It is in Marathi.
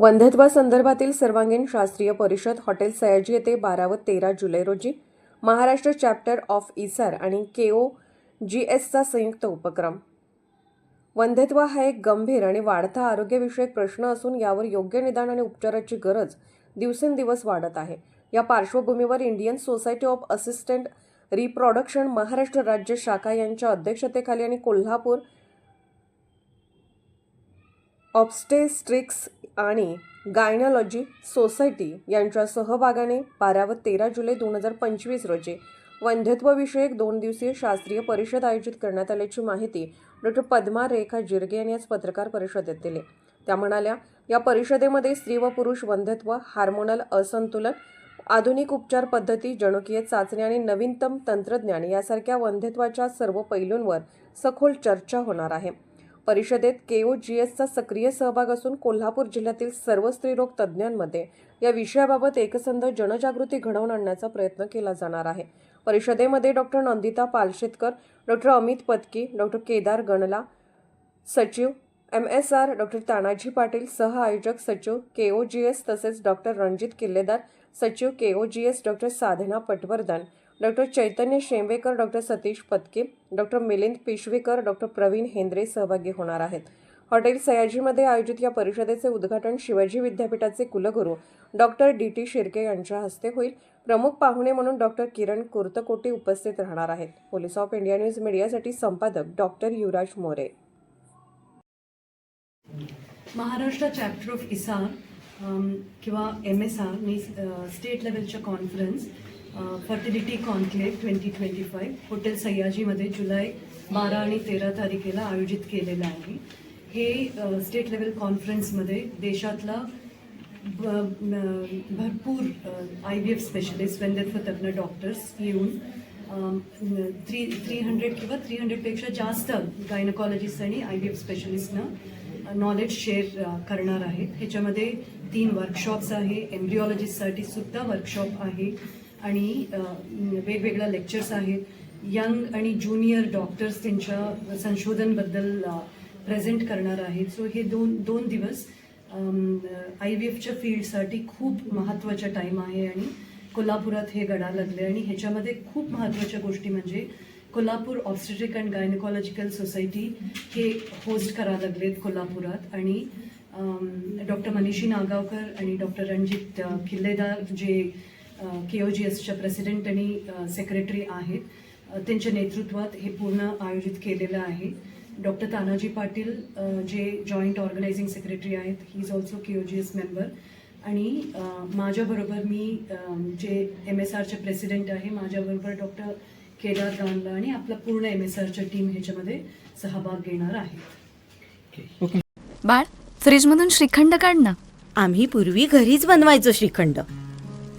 वंध्यत्वासंदर्भातील सर्वांगीण शास्त्रीय परिषद हॉटेल सयाजी येथे बारा व तेरा जुलै रोजी महाराष्ट्र चॅप्टर ऑफ इसार आणि के ओ जी एसचा संयुक्त उपक्रम. वंध्यत्व हा एक गंभीर आणि वाढता आरोग्यविषयक प्रश्न असून यावर योग्य निदान आणि उपचाराची गरज दिवसेंदिवस वाढत आहे. या पार्श्वभूमीवर Indian society of assistant reproduction Maharashtra राज्य शाखा यांच्या अध्यक्षतेखाली आणि कोल्हापूर ऑब्स्टेस्ट्रिक्स आणि गायनॉलॉजी सोसायटी यांच्या सहभागाने बारा व तेरा जुलै दोन हजार पंचवीस रोजी वंध्यत्वविषयक दोन दिवसीय शास्त्रीय परिषद आयोजित करण्यात आल्याची माहिती डॉक्टर पद्मा रेखा जिरगे यांनी आज पत्रकार परिषदेत दिली. त्या म्हणाल्या या परिषदेमध्ये स्त्री व पुरुष वंध्यत्व हार्मोनल असंतुलन आधुनिक उपचार पद्धती जनुकीय चाचणी आणि नवीनतम तंत्रज्ञान यासारख्या वंध्यत्वाच्या सर्व पैलूंवर सखोल चर्चा होणार आहे. परिषदेत के ओ जी एसचा सक्रिय सहभाग असून कोल्हापूर जिल्ह्यातील सर्व स्त्रीरोग तज्ज्ञांमध्ये या विषयाबाबत एकसंध जनजागृती घडवून आणण्याचा प्रयत्न केला जाणार आहे. परिषदेमध्ये doctor Nandita Palshetkar doctor Amit Patki doctor Kedar Ganla सचिव M S R doctor Tanaji Patil सह आयोजक सचिव के ओ जी एस तसेच डॉक्टर रणजित किल्लेदार सचिव K O G S doctor Sadhana Patwardhan doctor Chaitanya Shembekar doctor Satish Patke doctor Milind Pishvekar doctor Pravin Hendre सहभागी होणार आहेत. हॉटेल सयाजीमध्ये आयोजित या परिषदेचे उद्घाटन शिवाजी विद्यापीठाचे कुलगुरू डॉक्टर डी टी शिर्के यांच्या हस्ते होईल. प्रमुख पाहुणे म्हणून डॉक्टर किरण कुर्तकोटी उपस्थित राहणार आहेत. पोलीस ऑफ इंडिया न्यूज मीडियासाठी संपादक doctor Yuvraj More. Maharashtra chapter of ISAR किंवा एम एस आर मी state लेवलच्या conference fertility conclave twenty twenty five hotel सह्याजीमध्ये जुलै बारा आणि तेरा तारखेला आयोजित केलेलं आहे. हे स्टेट लेवल कॉन्फरन्समध्ये देशातला भरपूर आय व्ही एफ स्पेशलिस्ट वेंदर तज्ज्ञ डॉक्टर्स येऊन थ्री थ्री हंड्रेड किंवा थ्री हंड्रेडपेक्षा जास्त गायनकॉलॉजिस्ट आणि आय व्ही एफ स्पेशलिस्टनं नॉलेज शेअर करणार आहेत. ह्याच्यामध्ये तीन वर्कशॉप्स आहे. एम्ब्रिओलॉजिस्टसाठी सुद्धा वर्कशॉप आहे. आणि वेगवेगळ्या लेक्चर्स आहेत. यंग आणि ज्युनियर डॉक्टर्स त्यांच्या संशोधनबद्दल प्रेझेंट करणार आहेत. सो हे दोन दोन दिवस आय व्ही एफच्या फील्डसाठी खूप महत्त्वाचा टाईम आहे आणि कोल्हापुरात हे गडा लागले आणि ह्याच्यामध्ये खूप महत्त्वाच्या गोष्टी म्हणजे Kolhapur obstetric and gynaecological society हे होस्ट करा लागलेत कोल्हापुरात. आणि डॉक्टर मनीषी नागावकर आणि डॉक्टर रणजित किल्लेदार जे के ओ जी एसच्या प्रेसिडेंट आणि सेक्रेटरी आहेत. त्यांच्या नेतृत्वात हे पूर्ण आयोजित केलेलं आहे. डॉक्टर तानाजी पाटील जे जॉईंट ऑर्गनायझिंग सेक्रेटरी आहेत he is also K O G S member आणि माझ्याबरोबर मी जे एम एस आरचे प्रेसिडेंट आहे माझ्याबरोबर डॉक्टर केदार गांडला आणि आपला पूर्ण एम एस आरच्या टीम ह्याच्यामध्ये सहभाग घेणार आहे बाळ फ्रीजमधून श्रीखंड काढ ना. आम्ही पूर्वी घरीच बनवायचो श्रीखंड.